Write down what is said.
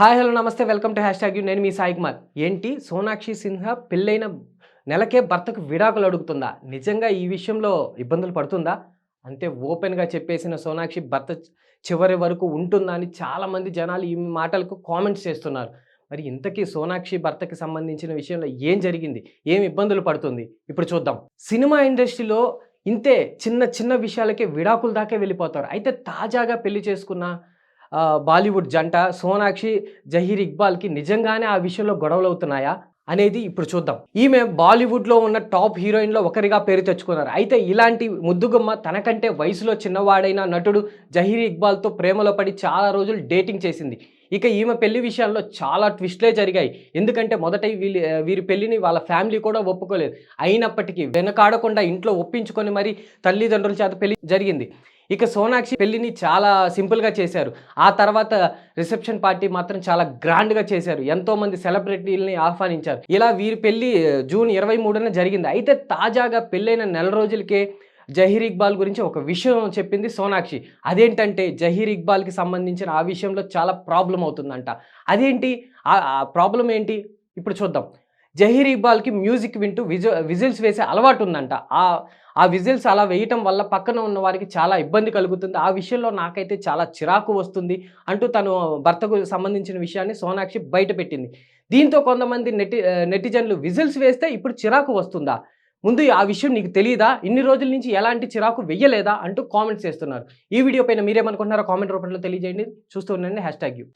Hi hello నమస్తే. Welcome to hash ట్యాగ్ నేను మీ సాయి కుమార్. ఏంటి? సోనాక్షి సిన్హా పెళ్ళైన నెలకే భర్తకు విడాకులు అడుగుతుందా? నిజంగా ఈ విషయంలో ఇబ్బందులు పడుతుందా? అంటే ఓపెన్గా చెప్పేసిన సోనాక్షి భర్త చివరి వరకు ఉంటుందా అని చాలామంది జనాలు ఈ మాటలకు కామెంట్స్ చేస్తున్నారు. మరి ఇంతకీ సోనాక్షి భర్తకి సంబంధించిన విషయంలో ఏం జరిగింది? ఏం ఇబ్బందులు పడుతుంది? ఇప్పుడు చూద్దాం. సినిమా ఇండస్ట్రీలో ఇంతే చిన్న చిన్న విషయాలకే విడాకుల దాకా వెళ్ళిపోతారు. అయితే తాజాగా పెళ్ళి చేసుకున్న బాలీవుడ్ జంట సోనాక్షి జహీర్ ఇక్బాల్కి నిజంగానే ఆ విషయంలో గొడవలు అవుతున్నాయా అనేది ఇప్పుడు చూద్దాం. ఈమె బాలీవుడ్లో ఉన్న టాప్ హీరోయిన్లో ఒకరిగా పేరు తెచ్చుకున్నారు. అయితే ఇలాంటి ముద్దుగుమ్మ తనకంటే వయసులో చిన్నవాడైన నటుడు జహీర్ ఇక్బాల్తో ప్రేమలో పడి చాలా రోజులు డేటింగ్ చేసింది. ఇక ఈమె పెళ్ళి విషయాల్లో చాలా ట్విస్ట్లే జరిగాయి. ఎందుకంటే మొదట వీళ్ళ వీరి పెళ్ళిని వాళ్ళ ఫ్యామిలీ కూడా ఒప్పుకోలేదు. అయినప్పటికీ వెనకాడకుండా ఇంట్లో ఒప్పించుకొని మరి తల్లిదండ్రుల చేత పెళ్ళి జరిగింది. ఇక సోనాక్షి పెళ్ళిని చాలా సింపుల్గా చేశారు. ఆ తర్వాత రిసెప్షన్ పార్టీ మాత్రం చాలా గ్రాండ్గా చేశారు. ఎంతో మంది సెలబ్రిటీలని ఆహ్వానించారు. ఇలా వీరి పెళ్ళి జూన్ ఇరవై మూడున జరిగింది. అయితే తాజాగా పెళ్ళైన నెల రోజులకే జహీర్ ఇక్బాల్ గురించి ఒక విషయం చెప్పింది సోనాక్షి. అదేంటంటే జహీర్ ఇక్బాల్కి సంబంధించిన ఆ విషయంలో చాలా ప్రాబ్లం అవుతుందంట. అదేంటి? ఆ ప్రాబ్లం ఏంటి? ఇప్పుడు చూద్దాం. జహీర్ ఇక్బాల్కి మ్యూజిక్ వింటూ విజు విజిల్స్ వేసే అలవాటు ఉందంట ఆ ఆ విజిల్స్ అలా వేయటం వల్ల పక్కన ఉన్న వారికి చాలా ఇబ్బంది కలుగుతుంది. ఆ విషయంలో నాకైతే చాలా చిరాకు వస్తుంది అంటూ తను భర్తకు సంబంధించిన విషయాన్ని సోనాక్షి బయట పెట్టింది. దీంతో కొంతమంది నెటి నెటిజన్లు విజిల్స్ వేస్తే ఇప్పుడు చిరాకు వస్తుందా? ముందు ఆ విషయం నీకు తెలియదా ఇన్ని రోజుల నుంచి ఎలాంటి చిరాకు వెయ్యలేదా? అంటూ కామెంట్స్ చేస్తున్నారు. ఈ వీడియో పైన మీరేమనుకుంటున్నారో కామెంట్ రూపంలో తెలియజేయండి. చూస్తూ ఉండండి. Hash tag you